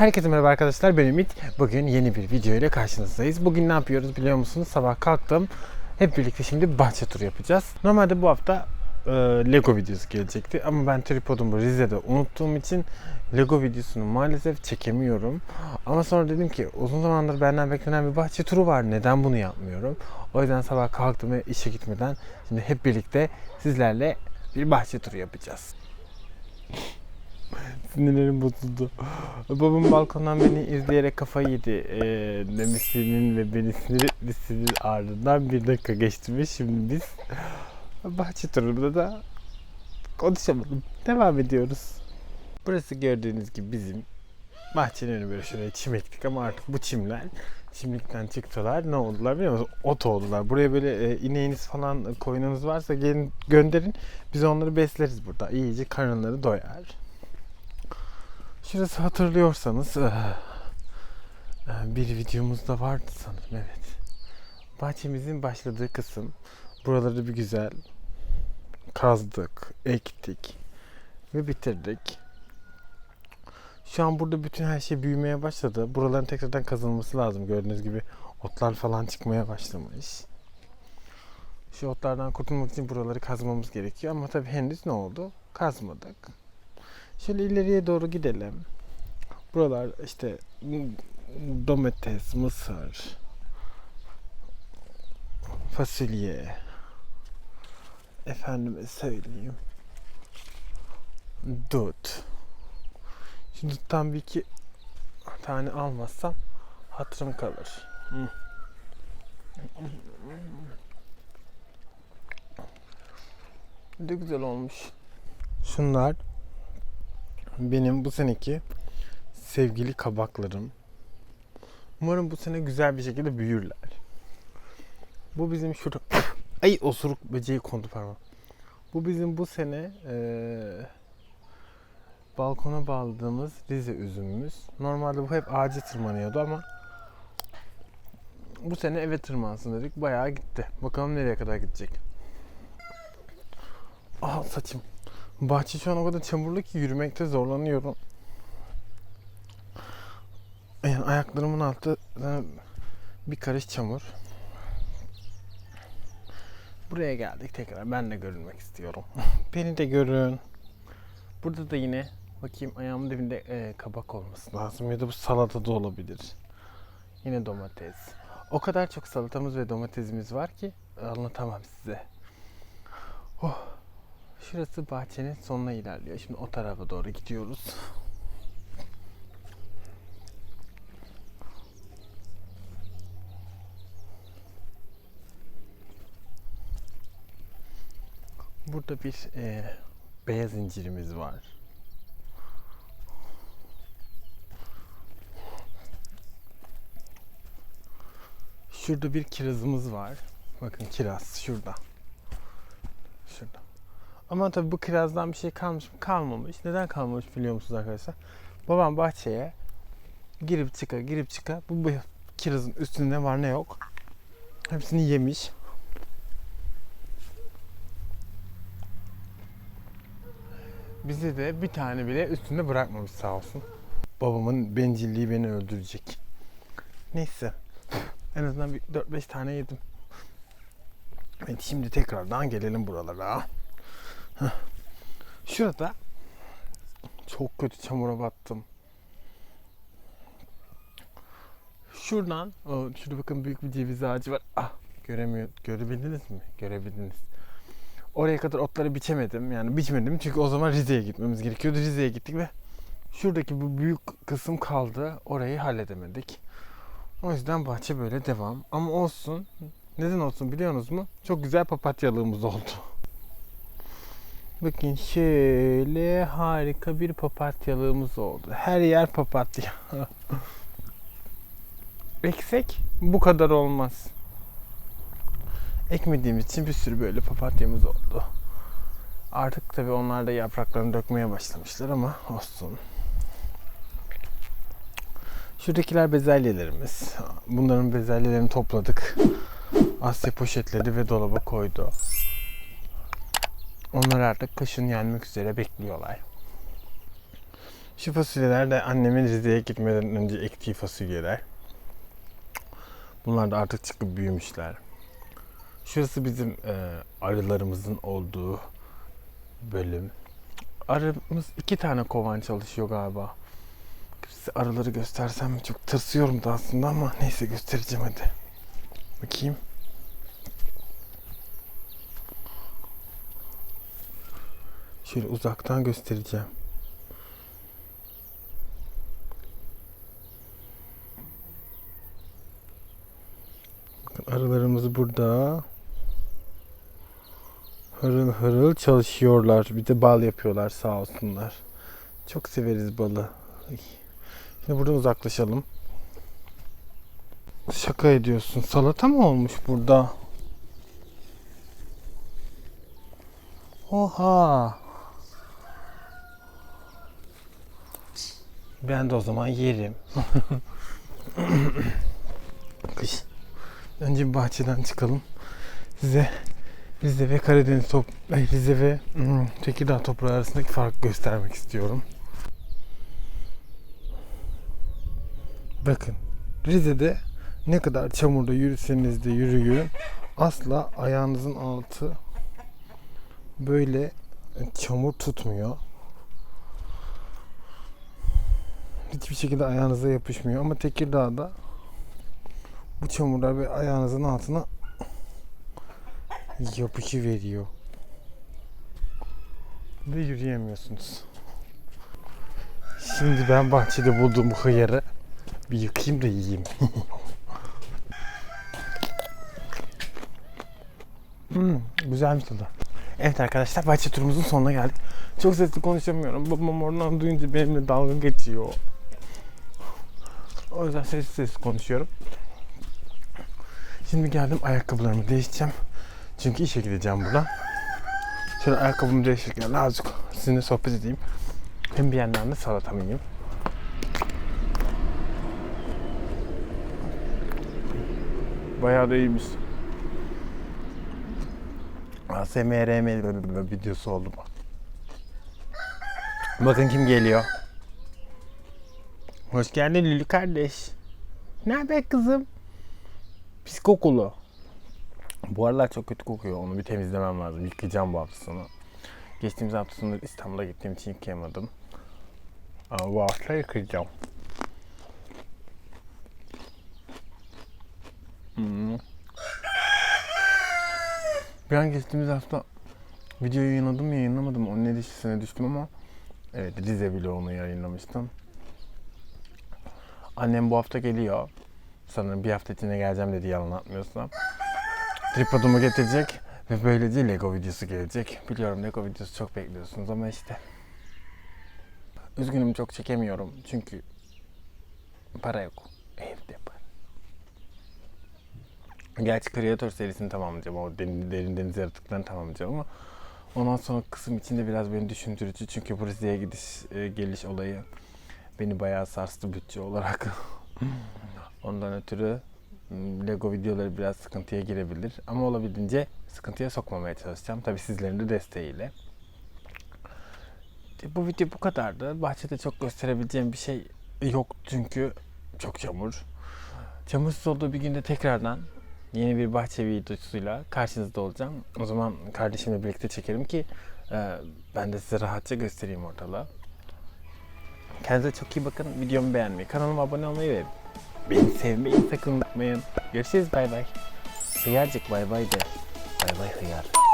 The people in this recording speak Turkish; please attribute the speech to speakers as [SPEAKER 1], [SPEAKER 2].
[SPEAKER 1] Herkese merhaba arkadaşlar ben Ümit. Bugün yeni bir video ile karşınızdayız. Bugün ne yapıyoruz biliyor musunuz? Sabah kalktım. Hep birlikte şimdi bahçe turu yapacağız. Normalde bu hafta e, Lego videosu gelecekti ama ben tripodumu Rize'de unuttuğum için Lego videosunu maalesef çekemiyorum. Ama sonra dedim ki uzun zamandır benden beklenen bir bahçe turu var. Neden bunu yapmıyorum? O yüzden sabah kalktım ve işe gitmeden şimdi hep birlikte sizlerle bir bahçe turu yapacağız. Sinirlerim bozuldu. Babam balkondan beni izleyerek kafayı yedi ee, demesinin ve beni sinir etmesinin ardından bir dakika geçtirmiş. Şimdi biz bahçe turunda da konuşamadım. Devam ediyoruz. Burası gördüğünüz gibi bizim bahçenin önü böyle şuraya çim ektik ama artık bu çimler çimlikten çıktılar. Ne oldular biliyor musunuz? Ot oldular. Buraya böyle e, ineğiniz falan koyununuz varsa gelin gönderin. Biz onları besleriz burada. İyice karınları doyar. Şurası hatırlıyorsanız eh, eh, bir videomuzda vardı sanırım evet. Bahçemizin başladığı kısım. Buraları bir güzel kazdık, ektik ve bitirdik. Şu an burada bütün her şey büyümeye başladı. Buraların tekrardan kazılması lazım. Gördüğünüz gibi otlar falan çıkmaya başlamış. Şu otlardan kurtulmak için buraları kazmamız gerekiyor ama tabii henüz ne oldu? Kazmadık. Şöyle ileriye doğru gidelim. Buralar işte domates, mısır, fasulye, efendime söyleyeyim, dut. Şu duttan bir iki tane almazsam hatırım kalır. Hı. Ne güzel olmuş. Şunlar benim bu seneki sevgili kabaklarım. Umarım bu sene güzel bir şekilde büyürler. Bu bizim şurada... Ay osuruk böceği kondu pardon. Bu bizim bu sene eee, balkona bağladığımız Rize üzümümüz. Normalde bu hep ağaca tırmanıyordu ama bu sene eve tırmansın dedik. Bayağı gitti. Bakalım nereye kadar gidecek. Aha saçım. Bahçe şu an o kadar çamurlu ki yürümekte zorlanıyorum. Yani ayaklarımın altı zaten bir karış çamur. Buraya geldik tekrar. Ben de görünmek istiyorum. Beni de görün. Burada da yine bakayım ayağımın dibinde e, kabak olması lazım ya da bu salata da olabilir. Yine domates. O kadar çok salatamız ve domatesimiz var ki anlatamam size. Oh. Şurası bahçenin sonuna ilerliyor. Şimdi o tarafa doğru gidiyoruz. Burada bir e, beyaz incirimiz var. Şurada bir kirazımız var. Bakın kiraz şurada. Ama tabii bu kirazdan bir şey kalmış mı? Kalmamış. Neden kalmamış biliyor musunuz arkadaşlar? Babam bahçeye girip çıka girip çıka bu, bu kirazın üstünde var ne yok. Hepsini yemiş. Bizi de bir tane bile üstünde bırakmamış sağ olsun. Babamın bencilliği beni öldürecek. Neyse. En azından bir 4-5 tane yedim. Evet şimdi tekrardan gelelim buralara. Şurada çok kötü çamura battım. Şuradan, şurada bakın büyük bir ceviz ağacı var. Ah, göremiyor, görebildiniz mi? Görebildiniz. Oraya kadar otları biçemedim. Yani biçmedim çünkü o zaman Rize'ye gitmemiz gerekiyordu. Rize'ye gittik ve şuradaki bu büyük kısım kaldı. Orayı halledemedik. O yüzden bahçe böyle devam. Ama olsun. Neden olsun biliyorsunuz mu? Çok güzel papatyalığımız oldu. Bakın şöyle harika bir papatyalığımız oldu. Her yer papatya. Eksek bu kadar olmaz. Ekmediğimiz için bir sürü böyle papatyamız oldu. Artık tabii onlar da yapraklarını dökmeye başlamışlar ama olsun. Şuradakiler bezelyelerimiz. Bunların bezelyelerini topladık. Asya poşetledi ve dolaba koydu. Onlar artık kışın yenmek üzere bekliyorlar. Şu fasulyeler de annemin Rize'ye gitmeden önce ektiği fasulyeler. Bunlar da artık çıkıp büyümüşler. Şurası bizim e, arılarımızın olduğu bölüm. Arımız iki tane kovan çalışıyor galiba. Size arıları göstersem çok tırsıyorum da aslında ama neyse göstereceğim hadi. Bakayım. Şöyle uzaktan göstereceğim. Arılarımız burada. Harıl harıl çalışıyorlar. Bir de bal yapıyorlar sağ olsunlar. Çok severiz balı. Şimdi buradan uzaklaşalım. Şaka ediyorsun. Salata mı olmuş burada? Oha. Ben de o zaman yerim. Kış. Önce bir bahçeden çıkalım. Size Rize ve Karadeniz top Rize ve hmm, Tekirdağ toprağı arasındaki farkı göstermek istiyorum. Bakın Rize'de ne kadar çamurda yürüseniz de yürüyün asla ayağınızın altı böyle çamur tutmuyor. Hiçbir şekilde ayağınıza yapışmıyor ama Tekirdağ'da bu çamurlar ve ayağınızın altına yapışı veriyor. Ve yürüyemiyorsunuz. Şimdi ben bahçede bulduğum bu hıyarı bir yıkayayım da yiyeyim. hmm, güzelmiş tadı. Evet arkadaşlar bahçe turumuzun sonuna geldik. Çok sesli konuşamıyorum. Babam oradan duyunca benimle dalga geçiyor. O yüzden sessiz sessiz konuşuyorum. Şimdi geldim ayakkabılarımı değiştireceğim. Çünkü işe gideceğim buradan. Şöyle ayakkabımı değiştirirken azıcık sizinle sohbet edeyim. Hem bir yandan da salatamı yiyeyim. Bayağı da iyiymiş. ASMRM videosu oldu bu. Bakın kim geliyor. Hoş geldin Lülü kardeş. Ne haber kızım? Pis kokulu. Bu aralar çok kötü kokuyor. Onu bir temizlemem lazım. Yıkayacağım bu hafta sonu. Geçtiğimiz hafta sonu İstanbul'a gittiğim için yıkayamadım. Ama bu hafta yıkayacağım. Hmm. Bir an geçtiğimiz hafta video yayınladım mı yayınlamadım? Onun erişisine düştüm ama evet Rize vlogunu yayınlamıştım. Annem bu hafta geliyor. Sanırım bir hafta içinde geleceğim dedi yalan atmıyorsam. Tripodumu getirecek ve böylece Lego videosu gelecek. Biliyorum Lego videosu çok bekliyorsunuz ama işte. Üzgünüm çok çekemiyorum çünkü para yok. Evde para. Gerçi Creator serisini tamamlayacağım. O derin, derin deniz yaratıklarını tamamlayacağım ama ondan sonra kısım içinde biraz beni düşündürücü. Çünkü Rize'ye gidiş e, geliş olayı beni bayağı sarstı bütçe olarak. Ondan ötürü m, Lego videoları biraz sıkıntıya girebilir. Ama olabildiğince sıkıntıya sokmamaya çalışacağım. Tabii sizlerin de desteğiyle. E, Bu video bu kadardı. Bahçede çok gösterebileceğim bir şey yok çünkü çok çamur. Çamursuz olduğu bir günde tekrardan yeni bir bahçe videosuyla karşınızda olacağım. O zaman kardeşimle birlikte çekerim ki e, ben de size rahatça göstereyim ortalığı. Kendinize çok iyi bakın. Videomu beğenmeyi, kanalıma abone olmayı ve beni sevmeyi sakın unutmayın. Görüşürüz bay bay. Hıyarcık bay bay de. Bay bay hıyar.